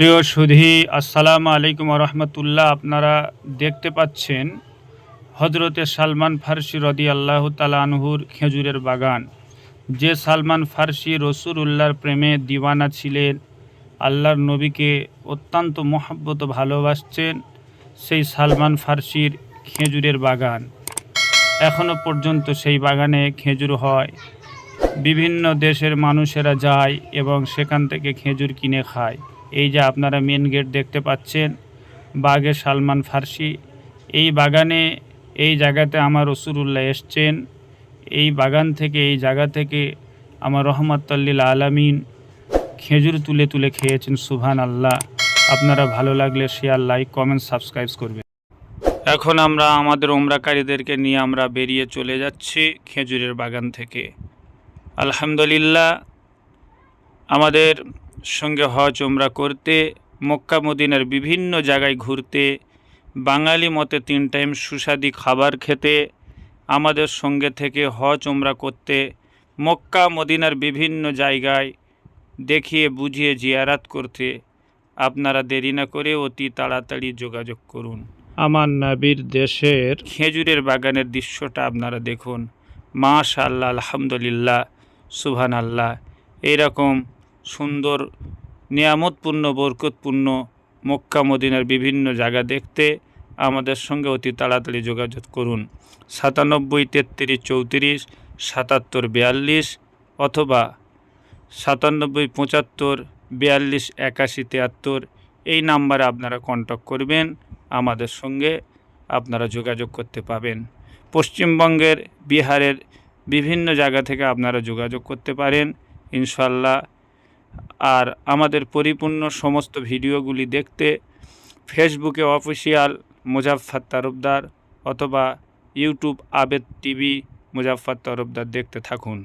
প্রিয় সুধী, আসসালামু আলাইকুম রহমতুল্লাহ। আপনারা দেখতে পাচ্ছেন হজরতে সালমান ফার্সি রদি আল্লাহ তালানহুর খেজুরের বাগান। যে সালমান ফার্সি রসুল উল্লাহর প্রেমে দিওয়ানা ছিলেন, আল্লাহর নবীকে অত্যন্ত মহাব্বত ভালোবাসছেন সেই সালমান ফার্সির খেজুরের বাগান। এখনও পর্যন্ত সেই বাগানে খেজুর হয়। বিভিন্ন দেশের মানুষেরা যায় এবং সেখান থেকে খেজুর কিনে খায়। এই যে আপনারা মেন গেট দেখতে পাচ্ছেন বাগে সালমান ফার্সি। এই বাগানে, এই জায়গাতে আমার রসুরুল্লাহ এসছেন। এই বাগান থেকে, এই জায়গা থেকে আমার রহমতাল্লিল আলামিন খেজুর তুলে তুলে খেয়েছেন সুভান আল্লাহ আপনারা ভালো লাগলে শেয়ার লাইক কমেন্ট সাবস্ক্রাইব করবেন। এখন আমরা আমাদের ওমরাকারীদেরকে নিয়ে আমরা বেরিয়ে চলে যাচ্ছি খেজুরের বাগান থেকে। আলহামদুলিল্লাহ, আমাদের সঙ্গে হজ ওমরা করতে মক্কা মদিনার বিভিন্ন জায়গায় ঘুরতে বাঙালি মতে তিন টাইম সুস্বাদু খাবার খেতে আমাদের সঙ্গে থেকে হজ ওমরা করতে মক্কা মদিনার বিভিন্ন জায়গায় দেখিয়ে বুঝিয়ে জিয়ারাত করতে। আপনারা দেরি না করে অতি তাড়াতাড়ি যোগাযোগ করুন। আমার নাবির দেশের খেজুরের বাগানের দৃশ্যটা আপনারা দেখুন। মাশা আল্লাহ আলহামদুলিল্লাহ সুবহান আল্লাহ এইরকম সুন্দর, নিয়ামতপূর্ণ, বরকতপূর্ণ মক্কা, মদিনার বিভিন্ন জায়গা দেখতে আমাদের সঙ্গে অতি তাড়াতাড়ি যোগাযোগ করুন। সাতানব্বই, তেত্রিশ, চৌত্রিশ, সাতাত্তর, বিয়াল্লিশ অথবা সাতানব্বই, পঁচাত্তর, বিয়াল্লিশ, একাশি, তিয়াত্তর এই নাম্বারে আপনারা কন্ট্যাক্ট করবেন। আমাদের সঙ্গে আপনারা যোগাযোগ করতে পাবেন। পশ্চিমবঙ্গের, বিহারের বিভিন্ন জায়গা থেকে আপনারা যোগাযোগ করতে পারেন। ইনশাল্লাহ আর আমাদের পরিপূর্ণ সমস্ত ভিডিওগুলি দেখতে ফেসবুকে অফিসিয়াল মুজাফফর তরফদার অথবা ইউটিউব আবেদ টিভি মুজাফফর তরফদার দেখতে থাকুন।